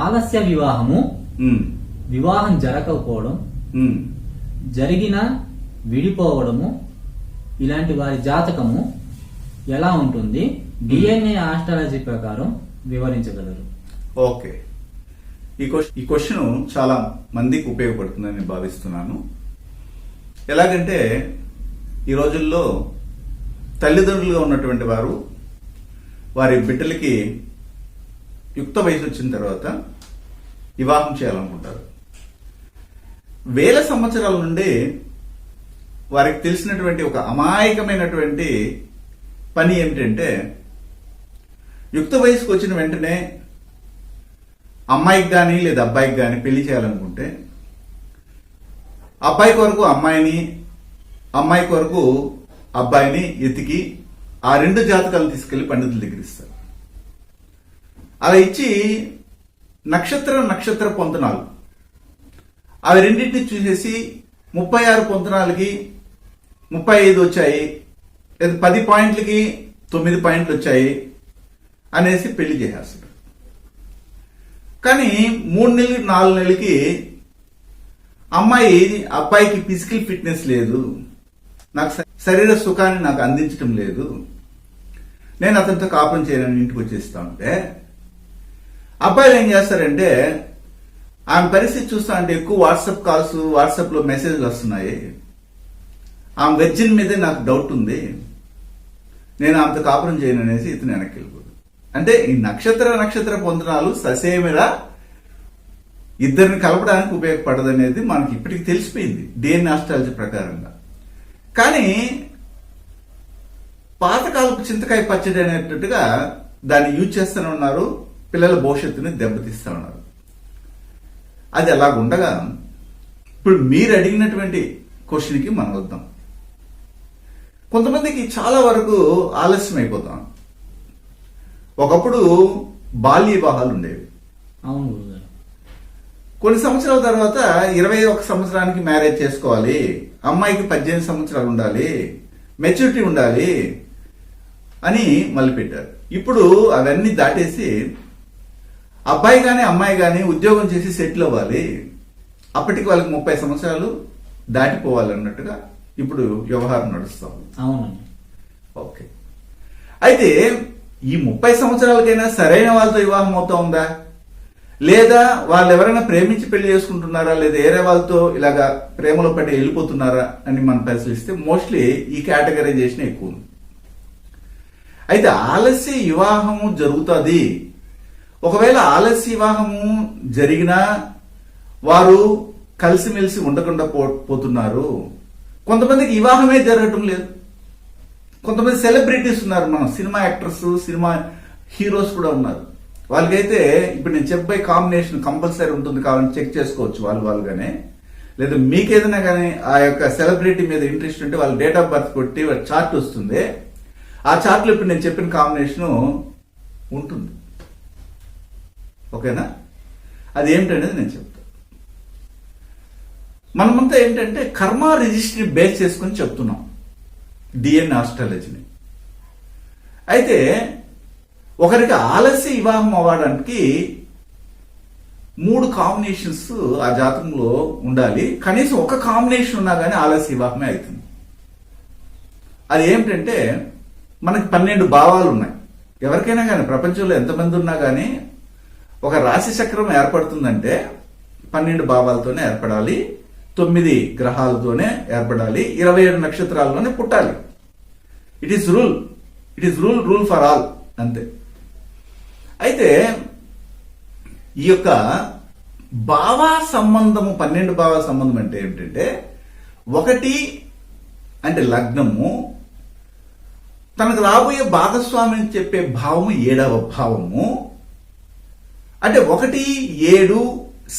ఆలస్య వివాహము వివాహం జరగకపోవడం. జరిగిన విడిపోవడము ఇలాంటి వారి జాతకము ఎలా ఉంటుంది డిఎన్ఏ ఆస్ట్రాలజీ ప్రకారం వివరించగలరు. ఓకే. ఈ క్వశ్చన్ ఈ క్వశ్చన్ చాలా మందికి ఉపయోగపడుతుందని నేను భావిస్తున్నాను. ఎలాగంటే ఈ రోజుల్లో తల్లిదండ్రులుగా ఉన్నటువంటి వారు వారి బిడ్డలకి యుక్త వయసు వచ్చిన తర్వాత వివాహం చేయాలనుకుంటారు. వేల సంవత్సరాల నుండి వారికి తెలిసినటువంటి ఒక అమాయకమైనటువంటి పని ఏమిటంటే యుక్త వయసుకు వచ్చిన వెంటనే అమ్మాయికి కానీ లేదా అబ్బాయికి కానీ పెళ్ళి చేయాలనుకుంటే అబ్బాయి కొరకు అమ్మాయిని అమ్మాయి కొరకు అబ్బాయిని ఎతికి ఆ రెండు జాతకాలను తీసుకెళ్ళి పండితుల దగ్గర ఇస్తారు. అలా ఇచ్చి నక్షత్ర నక్షత్ర పొంతనాలు. అవి రెండింటిని చూసేసి ముప్పై ఆరు పొంతనాలకి ముప్పై ఐదు వచ్చాయి లేదా పది పాయింట్లకి తొమ్మిది పాయింట్లు వచ్చాయి అనేసి పెళ్ళి చేసేస్తాడు కానీ మూడు నెలలు నాలుగు నెలలకి అమ్మాయి అబ్బాయికి ఫిజికల్ ఫిట్నెస్ లేదు. నాకు శరీర సుఖాన్ని నాకు అందించడం లేదు. నేను అతనితో కాపురం చేయనని ఇంటికి వచ్చేస్తా ఉంటే అబ్బాయిలు ఏం చేస్తారంటే ఆమె పరిస్థితి చూస్తా అంటే ఎక్కువ వాట్సాప్ కాల్స్ వాట్సాప్లో మెసేజ్లు వస్తున్నాయి. ఆమె వెర్జిన్ మీదే నాకు డౌట్ ఉంది. నేను ఆమెతో కాపురం చేయను అనేసి ఇతను వెనక్కి వెళ్ళిపోదు అంటే ఈ నక్షత్ర నక్షత్ర పొందనాలు ససేమిరా ఇద్దరిని కలపడానికి ఉపయోగపడదనేది మనకి ఇప్పటికి తెలిసిపోయింది డిఎన్ ఆస్ట్రాలజీ ప్రకారంగా. కానీ పాతకాలపు చింతకాయ పచ్చడి అనేటట్టుగా దాన్ని యూజ్ చేస్తూనే ఉన్నారు. పిల్లల భవిష్యత్తుని దెబ్బతీస్తూ ఉన్నారు అది అలాగుండగా ఇప్పుడు మీరు అడిగినటువంటి క్వశ్చన్కి మనం వద్దాం. కొంతమందికి చాలా వరకు ఆలస్యం అయిపోతాం ఒకప్పుడు బాల్య వివాహాలు ఉండేవి. అవును కొన్ని సంవత్సరాల తర్వాత ఇరవై ఒక సంవత్సరానికి మ్యారేజ్ చేసుకోవాలి అమ్మాయికి పద్దెనిమిది సంవత్సరాలు ఉండాలి మెచ్యూరిటీ ఉండాలి అని మళ్ళీ పెట్టారు ఇప్పుడు అవన్నీ దాటేసి అబ్బాయి కానీ అమ్మాయి కానీ ఉద్యోగం చేసి సెటిల్ అవ్వాలి. అప్పటికి వాళ్ళకి ముప్పై సంవత్సరాలు దాటిపోవాలన్నట్టుగా ఇప్పుడు వ్యవహారం నడుస్తాం. అవునండి ఓకే. అయితే ఈ ముప్పై సంవత్సరాలకైనా సరైన వాళ్ళతో వివాహం అవుతా ఉందా? లేదా వాళ్ళు ఎవరైనా ప్రేమించి పెళ్ళి చేసుకుంటున్నారా? లేదా వేరే వాళ్ళతో ఇలాగా ప్రేమలో పడి వెళ్ళిపోతున్నారా అని మనం పరిశీలిస్తే మోస్ట్లీ ఈ కేటగరైజేషన్ ఎక్కువ ఉంది. అయితే ఆలస్య వివాహము జరుగుతుంది. ఒకవేళ ఆలస్య వివాహము జరిగినా వారు కలిసిమెలిసి ఉండకుండా పో పోతున్నారు. కొంతమందికి వివాహమే జరగటం లేదు. కొంతమంది సెలబ్రిటీస్ ఉన్నారు మనం. సినిమా యాక్టర్స్ సినిమా హీరోస్ కూడా ఉన్నారు. వాళ్ళకైతే ఇప్పుడు నేను చెప్పే కాంబినేషన్ కంపల్సరీ ఉంటుంది కాబట్టి చెక్ చేసుకోవచ్చు వాళ్ళు వాళ్ళుగానే. లేదా మీకేదైనా కానీ ఆ యొక్క సెలబ్రిటీ మీద ఇంట్రెస్ట్ ఉంటే వాళ్ళ డేట్ ఆఫ్ బర్త్ కొట్టి చార్ట్ వస్తుంది. ఆ చార్ట్లో ఇప్పుడు నేను చెప్పిన కాంబినేషన్ ఉంటుంది. ఓకేనా? అది ఏమిటనేది నేను చెప్తాను మనమంతా ఏంటంటే కర్మ రిజిస్ట్రీ బేస్ చేసుకుని చెప్తున్నాం. డిఎన్ ఆస్ట్రాలజీని. అయితే ఒకరికి ఆలస్య వివాహం అవ్వడానికి మూడు కాంబినేషన్స్ ఆ జాతకంలో ఉండాలి. కనీసం ఒక కాంబినేషన్ ఉన్నా కానీ ఆలస్య వివాహమే అవుతుంది. అది ఏమిటంటే మనకి పన్నెండు భావాలు ఉన్నాయి ఎవరికైనా కానీ ప్రపంచంలో ఎంతమంది ఉన్నా కానీ ఒక రాశి చక్రం ఏర్పడుతుందంటే పన్నెండు భావాలతోనే ఏర్పడాలి తొమ్మిది గ్రహాలతోనే ఏర్పడాలి ఇరవై ఏడు నక్షత్రాల్లోనే పుట్టాలి. It is rule it is rule rule for all అంతే. అయితే ఈ యొక్క భావ సంబంధము పన్నెండు భావ సంబంధం అంటే ఏమిటంటే ఒకటి అంటే లగ్నము తనకు రాబోయే భాగస్వామి అని చెప్పే భావము ఏడవ భావము అంటే ఒకటి ఏడు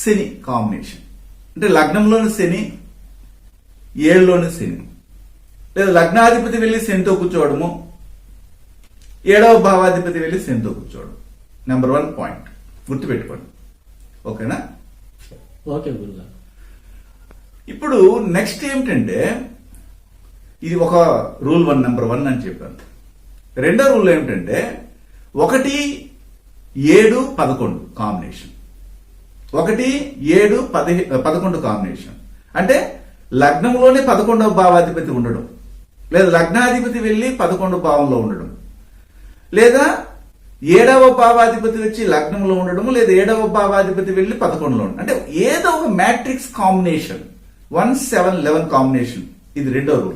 శని కాంబినేషన్. అంటే లగ్నంలోని శని ఏడులోని శని. లేదా లగ్నాధిపతి వెళ్ళి శనితో కూర్చోవడము ఏడవ భావాధిపతి వెళ్ళి శనితో కూర్చోవడం నెంబర్ వన్ పాయింట్ గుర్తుపెట్టుకోండి. ఓకేనా? ఓకే గురుగారు. ఇప్పుడు నెక్స్ట్ ఏమిటంటే ఇది ఒక రూల్ వన్ నెంబర్ వన్ అని చెప్పాను. రెండో రూల్ ఏమిటంటే ఒకటి ఏడు పదకొండు కాంబినేషన్ ఒకటి ఏడు పది పదకొండు కాంబినేషన్ అంటే లగ్నంలోనే పదకొండవ భావాధిపతి ఉండడం. లేదా లగ్నాధిపతి వెళ్ళి పదకొండు భావంలో ఉండడం. లేదా ఏడవ భావాధిపతి వచ్చి లగ్నంలో ఉండడం లేదా ఏడవ భావాధిపతి వెళ్ళి పదకొండులో ఉండడం. అంటే ఏదో ఒక matrix combination one seven eleven combination ఇది రెండో రూల్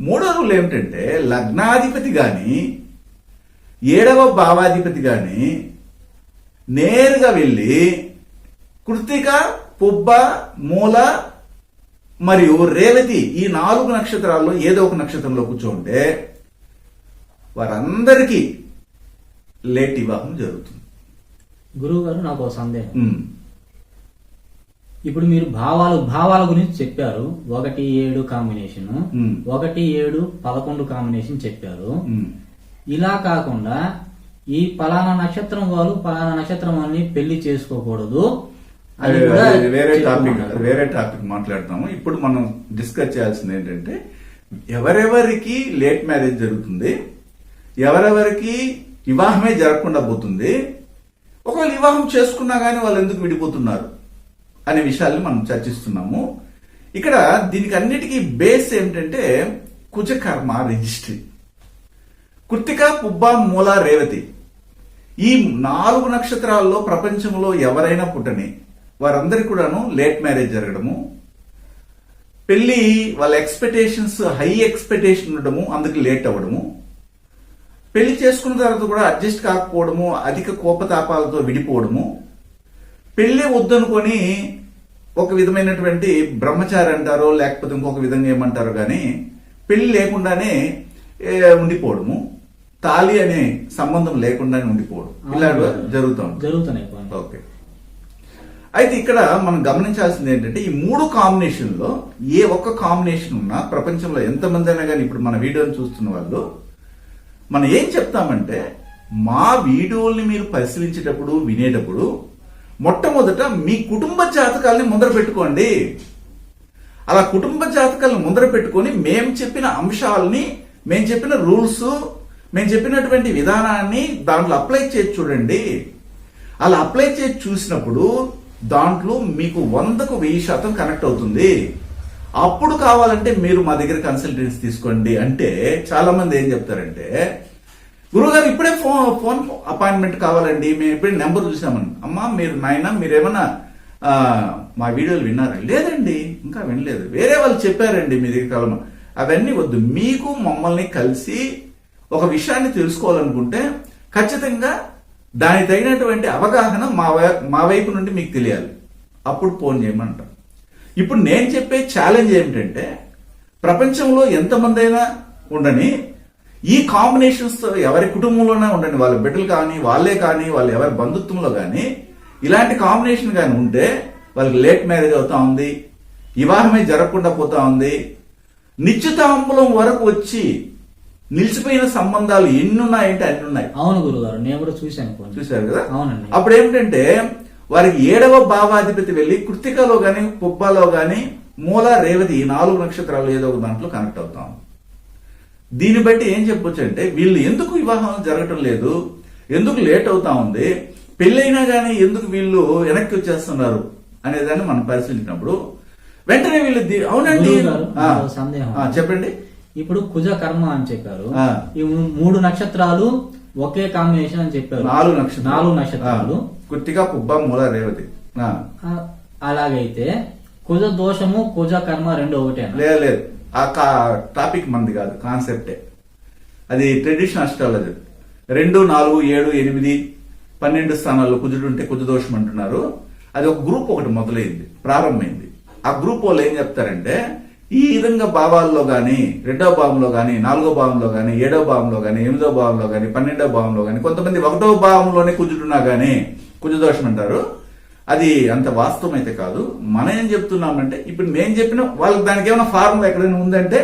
మూడో రూల్ ఏమిటంటే లగ్నాధిపతి గాని ఏడవ భావాధిపతి గాని నేరుగా వెళ్ళి కృతిక పుబ్బ మూల మరియు రేవతి ఈ నాలుగు నక్షత్రాల్లో ఏదో ఒక నక్షత్రంలో కూర్చోంటే వారందరికీ లేట్ వివాహం జరుగుతుంది. గురువు గారు నాకు సందేహం. ఇప్పుడు మీరు భావాలు భావాల గురించి చెప్పారు. ఒకటి ఏడు కాంబినేషన్. ఒకటి ఏడు పదకొండు కాంబినేషన్ చెప్పారు. ఇలా కాకుండా ఈ పలానా నక్షత్రం వాళ్ళు పలానా నక్షత్రం అని పెళ్ళి చేసుకోకూడదు అది వేరే టాపిక్ వేరే టాపిక్ మాట్లాడతాము. ఇప్పుడు మనం డిస్కస్ చేయాల్సింది ఏంటంటే ఎవరెవరికి లేట్ మ్యారేజ్ జరుగుతుంది ఎవరెవరికి వివాహమే జరగకుండా పోతుంది ఒకవేళ వివాహం చేసుకున్నా కానీ వాళ్ళు ఎందుకు విడిపోతున్నారు? అనే విషయాల్ని మనం చర్చిస్తున్నాము. ఇక్కడ దీనికి అన్నిటికీ బేస్ ఏమిటంటే కుజకర్మ రిజిస్ట్రీ. కృతిక పుబ్బ మూల రేవతి. ఈ నాలుగు నక్షత్రాల్లో ప్రపంచంలో ఎవరైనా పుట్టని వారందరికీ కూడాను లేట్ మ్యారేజ్ జరగడము పెళ్ళి వాళ్ళ ఎక్స్పెక్టేషన్స్ హై ఎక్స్పెక్టేషన్ ఉండడము అందుకు లేట్ అవ్వడము పెళ్ళి చేసుకున్న తర్వాత కూడా అడ్జస్ట్ కాకపోవడము అధిక కోపతాపాలతో విడిపోవడము పెళ్ళి వద్దనుకొని ఒక విధమైనటువంటి బ్రహ్మచారి అంటారో లేకపోతే ఇంకొక విధంగా ఏమంటారో కానీ పెళ్ళి లేకుండానే ఉండిపోవడము. తాళి అనే సంబంధం లేకుండానే ఉండిపోవడం. ఇలా జరుగుతాం. జరుగుతున్నాయి. ఓకే. అయితే ఇక్కడ మనం గమనించాల్సింది ఏంటంటే ఈ మూడు కాంబినేషన్లో ఏ ఒక్క కాంబినేషన్ ఉన్నా ప్రపంచంలో ఎంతమంది అయినా కానీ ఇప్పుడు మన వీడియోని చూస్తున్న వాళ్ళు మనం ఏం చెప్తామంటే మా వీడియోల్ని మీరు పరిశీలించేటప్పుడు వినేటప్పుడు మొట్టమొదట మీ కుటుంబ జాతకాల్ని ముందర పెట్టుకోండి. అలా కుటుంబ జాతకాలను ముందర పెట్టుకొని మేము చెప్పిన అంశాలని మేము చెప్పిన రూల్స్ మేము చెప్పినటువంటి విధానాన్ని దాంట్లో అప్లై చేసి చూడండి. అలా అప్లై చేసి చూసినప్పుడు దాంట్లో మీకు వందకు వెయ్యి శాతం కనెక్ట్ అవుతుంది. అప్పుడు కావాలంటే మీరు మా దగ్గర కన్సల్టెన్సీ తీసుకోండి. అంటే చాలా మంది ఏం చెప్తారంటే గురుగారు ఇప్పుడే ఫోన్ ఫోన్ అపాయింట్మెంట్ కావాలండి? మేము ఇప్పుడే నెంబర్ చూసామని. అమ్మా మీరు నాయన మీరేమన్నా మా వీడియోలు విన్నారా? లేదండి ఇంకా వినలేదు. వేరే వాళ్ళు చెప్పారండి మీ దగ్గర కలమ అవన్నీ వద్దు. మీకు మమ్మల్ని కలిసి ఒక విషయాన్ని తెలుసుకోవాలనుకుంటే ఖచ్చితంగా దాని తగినటువంటి అవగాహన మా వై- మా వైపు నుండి మీకు తెలియాలి. అప్పుడు ఫోన్ చేయమంటాం. ఇప్పుడు నేను చెప్పే ఛాలెంజ్ ఏమిటంటే ప్రపంచంలో ఎంతమంది అయినా ఉండని ఈ కాంబినేషన్స్తో ఎవరి కుటుంబంలోనే ఉండండి వాళ్ళ బిడ్డలు కానీ వాళ్ళే కానీ వాళ్ళ ఎవరి బంధుత్వంలో కానీ ఇలాంటి కాంబినేషన్ కానీ ఉంటే వాళ్ళకి లేట్ మ్యారేజ్ అవుతా ఉంది వివాహమే జరగకుండా పోతా ఉంది. నిశ్చితాంబులం వరకు వచ్చి నిలిచిపోయిన సంబంధాలు ఎన్ని ఉన్నాయంటే అన్ని ఉన్నాయి అవును గురుగారు నేను కూడా చూశాను చూశారు కదా? అవునండి. అప్పుడు ఏమిటంటే వారికి ఏడవ భావాధిపతి వెళ్ళి కృతికలో గాని పుబ్బలో గాని మూల రేవతి ఈ నాలుగు నక్షత్రాలు ఏదో ఒక దాంట్లో కనెక్ట్ అవుతాం. దీన్ని బట్టి ఏం చెప్పొచ్చు అంటే వీళ్ళు ఎందుకు వివాహం జరగటం లేదు? ఎందుకు లేట్ అవుతా ఉంది? పెళ్ళైనా గానీ ఎందుకు వీళ్ళు వెనక్కి వచ్చేస్తున్నారు? అనేదాన్ని మనం పరిశీలించినప్పుడు వెంటనే వీళ్ళు అవునండి. సందేహం. చెప్పండి. ఇప్పుడు కుజ కర్మ అని చెప్పారు. ఈ మూడు నక్షత్రాలు ఒకే కాంబినేషన్ అని చెప్పారు. నాలుగు నక్షత్రాలు. నాలుగు నక్షత్రాలు. కృత్తిక పుబ్బ మూల రేవతి. అలాగైతే కుజ దోషము కుజ కర్మ రెండు ఒకటేనా? లేదు లేదు. ఆ కా- టాపిక్ మనది కాదు కాన్సెప్టే అది ట్రెడిషనల్ అస్ట్రాలజీ రెండు నాలుగు ఏడు ఎనిమిది పన్నెండు స్థానాల్లో కుజుడు ఉంటే కుజ దోషం అంటున్నారు. అది ఒక గ్రూప్ ఒకటి మొదలైంది ప్రారంభమైంది. ఆ గ్రూప్ వాళ్ళు ఏం చెప్తారంటే ఈ విధంగా భావాల్లో కానీ రెండో భావంలో కానీ నాలుగో భావంలో కానీ ఏడో భావంలో కానీ ఎనిమిదో భావంలో కానీ పన్నెండో భావంలో కానీ కొంతమంది ఒకటో భావంలోనే కుజుడున్నా కానీ కుజ దోషం అంటారు. అది అంత వాస్తవం అయితే కాదు. మనం ఏం చెప్తున్నామంటే ఇప్పుడు మేము చెప్పిన వాళ్ళకి దానికి ఏమైనా ఫార్ములా ఎక్కడైనా ఉందంటే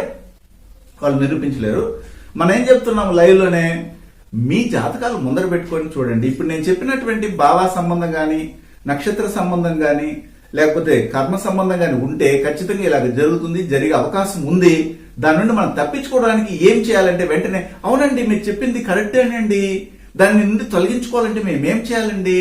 వాళ్ళు నిరూపించలేరు. మనం ఏం చెప్తున్నాం లైవ్లోనే మీ జాతకాలు ముందర పెట్టుకొని చూడండి. ఇప్పుడు నేను చెప్పినటువంటి భావ సంబంధం కానీ నక్షత్ర సంబంధం కానీ లేకపోతే కర్మ సంబంధం కానీ ఉంటే ఖచ్చితంగా ఇలాగ జరుగుతుంది జరిగే అవకాశం ఉంది. దాని నుండి మనం తప్పించుకోవడానికి ఏం చేయాలంటే వెంటనే అవునండి మీరు చెప్పింది కరెక్టేనండి. దాని నుండి తొలగించుకోవాలంటే మేము ఏం చేయాలండి?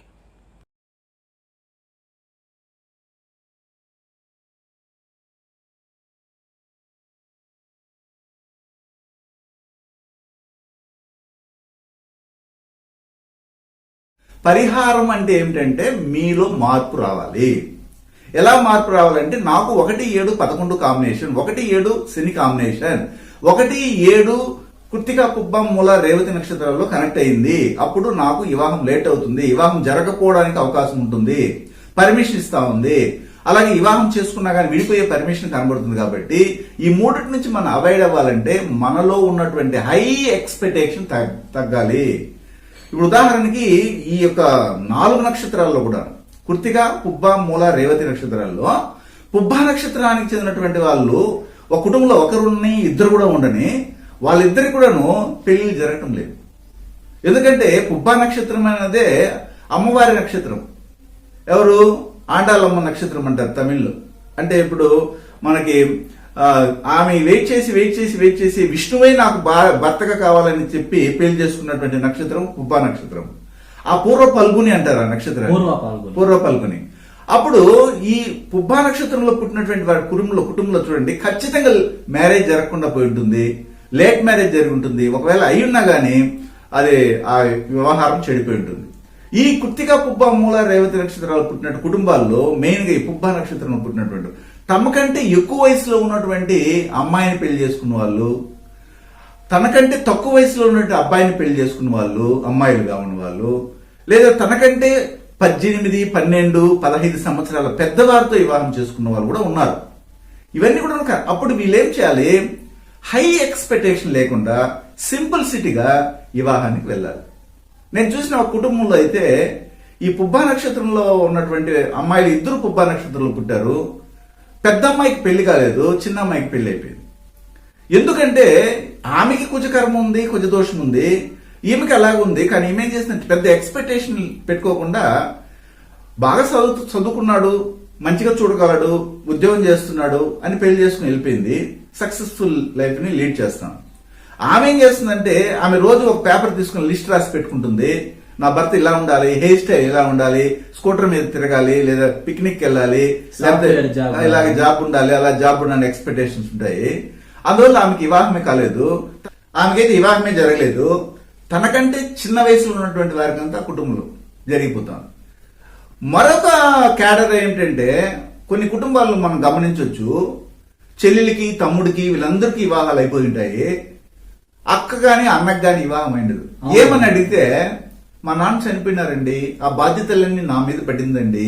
పరిహారం అంటే ఏమిటంటే మీలో మార్పు రావాలి. ఎలా మార్పు రావాలంటే నాకు ఒకటి ఏడు పదకొండు కాంబినేషన్ ఒకటి ఏడు శని కాంబినేషన్ ఒకటి ఏడు కృత్తిక పుబ్బం మూల రేవతి నక్షత్రాల్లో కనెక్ట్ అయింది. అప్పుడు నాకు వివాహం లేట్ అవుతుంది. వివాహం జరగకపోవడానికి అవకాశం ఉంటుంది. పర్మిషన్ ఇస్తా ఉంది. అలాగే వివాహం చేసుకున్నా కానీ విడిపోయే పర్మిషన్ కనబడుతుంది కాబట్టి ఈ మూడిటి నుంచి మనం అవాయిడ్ అవ్వాలంటే మనలో ఉన్నటువంటి హై ఎక్స్పెక్టేషన్ తగ్గాలి. ఇప్పుడు ఉదాహరణకి ఈ యొక్క నాలుగు నక్షత్రాల్లో కూడా కుర్తిక పుబ్బ మూల రేవతి నక్షత్రాల్లో పుబ్బ నక్షత్రానికి చెందినటువంటి వాళ్ళు ఒక కుటుంబంలో ఒకరుని ఇద్దరు కూడా ఉండని వాళ్ళిద్దరి కూడాను పెళ్ళి జరగటం లేదు. ఎందుకంటే పుబ్బ నక్షత్రం అనేదే అమ్మవారి నక్షత్రం. ఎవరు? ఆండాలమ్మ నక్షత్రం అంటారు తమిళ్ళో. అంటే ఇప్పుడు మనకి ఆమె వెయిట్ చేసి వెయిట్ చేసి వెయిట్ చేసి విష్ణువే నాకు భర్తగా కావాలని చెప్పి పెళ్ళి చేసుకున్నటువంటి నక్షత్రం పుబ్బా నక్షత్రం. ఆ పూర్వ పల్గుని అంటారు ఆ నక్షత్రం పూర్వ పాల్గొని పూర్వ పల్గుని అప్పుడు ఈ పుబ్బా నక్షత్రంలో పుట్టినటువంటి వారి కుటుంబంలో కుటుంబంలో చూడండి ఖచ్చితంగా మ్యారేజ్ జరగకుండా పోయి ఉంటుంది. లేట్ మ్యారేజ్ జరిగి ఉంటుంది. ఒకవేళ అయి ఉన్నా గానీ అది ఆ వ్యవహారం చెడిపోయి ఉంటుంది. ఈ కృత్తిక పుబ్బ మూల రేవతి నక్షత్రాలు పుట్టిన కుటుంబాల్లో మెయిన్గా ఈ పుబ్బ నక్షత్రంలో పుట్టినటువంటి తమకంటే ఎక్కువ వయసులో ఉన్నటువంటి అమ్మాయిని పెళ్ళి చేసుకున్న వాళ్ళు తనకంటే తక్కువ వయసులో ఉన్నటువంటి అబ్బాయిని పెళ్ళి చేసుకున్న వాళ్ళు అమ్మాయిలుగా ఉన్న వాళ్ళు లేదా తనకంటే పద్దెనిమిది పన్నెండు పదహైదు సంవత్సరాల పెద్దవారితో వివాహం చేసుకున్న వాళ్ళు కూడా ఉన్నారు. ఇవన్నీ కూడా ఒక- అప్పుడు వీళ్ళేం చేయాలి? హై ఎక్స్పెక్టేషన్ లేకుండా సింపుల్ సిటీగా వివాహానికి వెళ్ళాలి. నేను చూసిన ఒక కుటుంబంలో అయితే ఈ పుబ్బా నక్షత్రంలో ఉన్నటువంటి అమ్మాయిలు ఇద్దరు పుబ్బా నక్షత్రంలో పుట్టారు. పెద్ద అమ్మాయికి పెళ్ళి కాలేదు చిన్న అమ్మాయికి పెళ్ళి అయిపోయింది. ఎందుకంటే ఆమెకి కుజకర్మ ఉంది కుజ దోషం ఉంది ఈమెకి అలాగుంది కానీ ఈమె చేసిన పెద్ద ఎక్స్పెక్టేషన్ పెట్టుకోకుండా బాగా చదువు చదువుకున్నాడు మంచిగా చూడగలడు ఉద్యోగం చేస్తున్నాడు అని పెళ్ళి చేసుకుని వెళ్ళిపోయింది. సక్సెస్ఫుల్ లైఫ్ని లీడ్ చేస్తాం. ఆమె ఏం చేస్తుందంటే ఆమె రోజు ఒక పేపర్ తీసుకుని లిస్ట్ రాసి పెట్టుకుంటుంది. నా భర్త ఇలా ఉండాలి హెయిర్ స్టైల్ ఇలా ఉండాలి స్కూటర్ మీద తిరగాలి లేదా పిక్నిక్ వెళ్ళాలి లేకపోతే. ఇలాగ జాబ్ ఉండాలి అలా జాబ్ ఉండాలి ఎక్స్పెక్టేషన్స్ ఉంటాయి. అందువల్ల ఆమెకి వివాహమే కాలేదు. ఆమెకైతే వివాహమే జరగలేదు. తనకంటే చిన్న వయసులో ఉన్నటువంటి వారికంతా కుటుంబంలో జరిగిపోతాం మరొక క్యాడర్ ఏంటంటే కొన్ని కుటుంబాలను మనం గమనించవచ్చు చెల్లెలికి తమ్ముడికి వీళ్ళందరికీ వివాహాలు అయిపోయి ఉంటాయి. అక్క గాని అన్నకు గాని వివాహం అయిండదు అవును. ఏమని అడిగితే మా నాన్న చనిపోయినారండి. ఆ బాధ్యతలన్నీ నా మీద పడిందండి.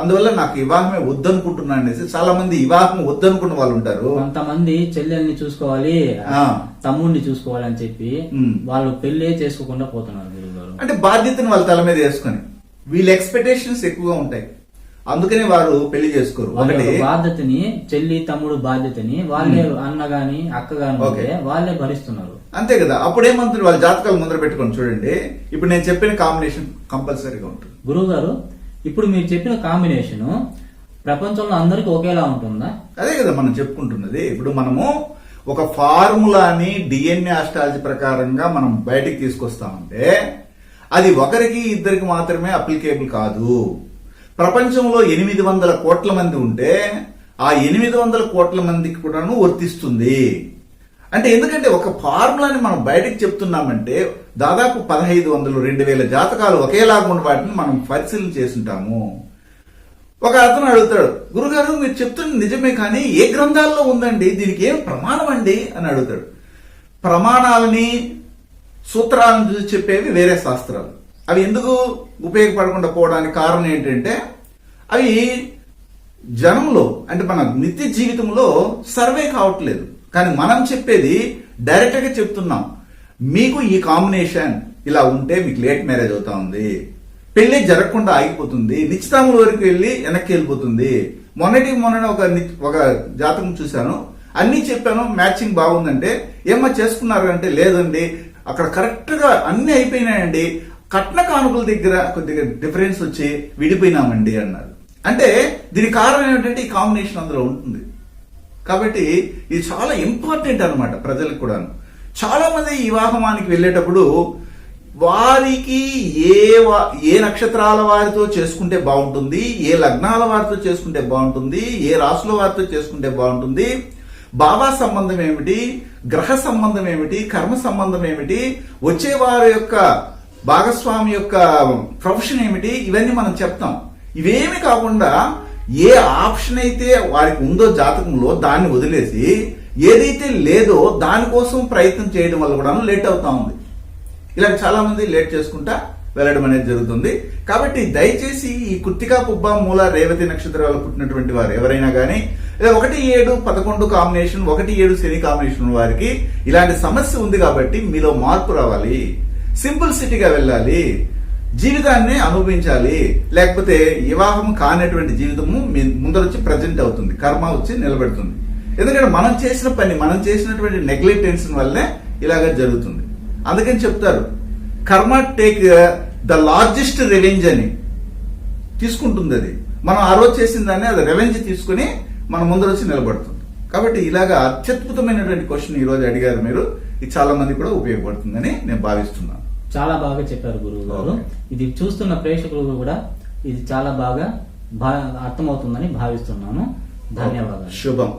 అందువల్ల నాకు వివాహమే వద్దనుకుంటున్నాను అనేసి చాలా మంది వివాహం వద్దనుకున్న వాళ్ళు ఉంటారు. కొంతమంది చెల్లెల్ని చూసుకోవాలి. తమ్ముడిని చూసుకోవాలి అని చెప్పి. వాళ్ళు పెళ్ళి చేసుకోకుండా పోతున్నారు అంటే బాధ్యతను వాళ్ళ తల మీద వేసుకొని. వీళ్ళ ఎక్స్పెక్టేషన్స్ ఎక్కువగా ఉంటాయి. అందుకని వారు పెళ్ళి చేసుకోరు. ఒకటి బాధ్యతని చెల్లి తమ్ముడు బాధ్యతని వాళ్ళే అన్న గాని అక్క గాని వాళ్ళే భరిస్తున్నారు. అంతే కదా. అప్పుడు ఏమంటుంది వాళ్ళ జాతకాలు ముందర పెట్టుకొని చూడండి. ఇప్పుడు నేను చెప్పిన కాంబినేషన్ కంపల్సరీగా ఉంటుంది. గురువు గారు ఇప్పుడు మీరు చెప్పిన కాంబినేషన్ ప్రపంచంలో అందరికి ఒకేలా ఉంటుందా? అదే కదా మనం చెప్పుకుంటున్నది. ఇప్పుడు మనము ఒక ఫార్ములాని డిఎన్ఏ ఆస్ట్రాలజీ ప్రకారంగా మనం బయటికి తీసుకొస్తామంటే అది ఒకరికి ఇద్దరికి మాత్రమే అప్లికేబుల్ కాదు. ప్రపంచంలో ఎనిమిది వందల కోట్ల మంది ఉంటే ఆ ఎనిమిది వందల కోట్ల మందికి కూడాను వర్తిస్తుంది. అంటే ఎందుకంటే ఒక ఫార్ములాని మనం బయటకు చెప్తున్నామంటే దాదాపు పదహైదు వందలు రెండు వేల జాతకాలు ఒకేలాగా ఉన్న వాటిని మనం పరిశీలన చేస్తుంటాము ఒక అతను అడుగుతాడు గురుగారు మీరు చెప్తున్న నిజమే కానీ ఏ గ్రంథాల్లో ఉందండి? దీనికి ఏం ప్రమాణం అండి? అని అడుగుతాడు. ప్రమాణాలని సూత్రాలను చూసి చెప్పేవి వేరే శాస్త్రాలు. అవి ఎందుకు ఉపయోగపడకుండా పోవడానికి కారణం ఏంటంటే అవి జనంలో అంటే మన నిత్య జీవితంలో సర్వే కావట్లేదు. కానీ మనం చెప్పేది డైరెక్ట్గా చెప్తున్నాం. మీకు ఈ కాంబినేషన్ ఇలా ఉంటే మీకు లేట్ మ్యారేజ్ అవుతా ఉంది. పెళ్ళి జరగకుండా ఆగిపోతుంది. నిశ్చితాముల వరకు వెళ్ళి వెనక్కి వెళ్ళిపోతుంది. మొన్నటి మొన్న ఒక ని- ఒక జాతకం చూశాను. అన్ని చెప్పాను మ్యాచింగ్ బాగుందంటే ఏమో చేసుకున్నారు అంటే లేదండి. అక్కడ కరెక్ట్గా అన్ని అయిపోయినాయండి. కట్న కానుకల దగ్గర కొద్దిగా డిఫరెన్స్ వచ్చి విడిపోయినామండి అన్నారు. అంటే దీని కారణం ఏమిటంటే ఈ కాంబినేషన్ అందులో ఉంటుంది. కాబట్టి ఇది చాలా ఇంపార్టెంట్ అనమాట ప్రజలకు కూడా చాలా మంది ఈ వివాహమానికి వెళ్ళేటప్పుడు వారికి ఏ వా- ఏ నక్షత్రాల వారితో చేసుకుంటే బాగుంటుంది ఏ లగ్నాల వారితో చేసుకుంటే బాగుంటుంది ఏ రాసుల వారితో చేసుకుంటే బాగుంటుంది బాబా సంబంధం ఏమిటి గ్రహ సంబంధం ఏమిటి కర్మ సంబంధం ఏమిటి వచ్చే వారి యొక్క భాగస్వామి యొక్క ప్రొఫెషన్ ఏమిటి? ఇవన్నీ మనం చెప్తాం. ఇవేమి కాకుండా ఏ ఆప్షన్ అయితే వారికి ఉందో జాతకంలో దాన్ని వదిలేసి ఏదైతే లేదో దానికోసం ప్రయత్నం చేయడం వల్ల కూడా లేట్ అవుతా ఉంది. ఇలా చాలా మంది లేట్ చేసుకుంటా వెళ్ళడం అనేది జరుగుతుంది. కాబట్టి దయచేసి ఈ కృత్తికా పుబ్బ మూల రేవతి నక్షత్రాలు పుట్టినటువంటి వారు ఎవరైనా కానీ ఒకటి ఏడు పదకొండు కాంబినేషన్ ఒకటి ఏడు శని కాంబినేషన్ వారికి ఇలాంటి సమస్య ఉంది కాబట్టి మీలో మార్పు రావాలి. సింపుల్ సిటీగా వెళ్ళాలి జీవితాన్ని అనుభవించాలి లేకపోతే వివాహం కానటువంటి జీవితము మీ ముందరొచ్చి ప్రజెంట్ అవుతుంది కర్మ వచ్చి నిలబెడుతుంది. ఎందుకంటే మనం చేసిన పని మనం చేసినటువంటి నెగ్లెక్టెన్స్ వల్లే ఇలాగ జరుగుతుంది. అందుకని చెప్తారు కర్మ టేక్ ద లార్జెస్ట్ రెవెంజ్ అని తీసుకుంటుంది అది. మనం ఆ రోజు చేసిన దాన్ని అది రెవెంజ్ తీసుకుని మన ముందర వచ్చి నిలబడుతుంది. కాబట్టి ఇలాగా అత్యద్భుతమైనటువంటి క్వశ్చన్ ఈరోజు అడిగారు మీరు ఇది చాలా మంది కూడా ఉపయోగపడుతుందని నేను భావిస్తున్నాను. చాలా బాగా చెప్పారు గురువు గారు. ఇది చూస్తున్న ప్రేక్షకులు కూడా ఇది చాలా బాగా అర్థమవుతుందని భావిస్తున్నాను. ధన్యవాదాలు. శుభం.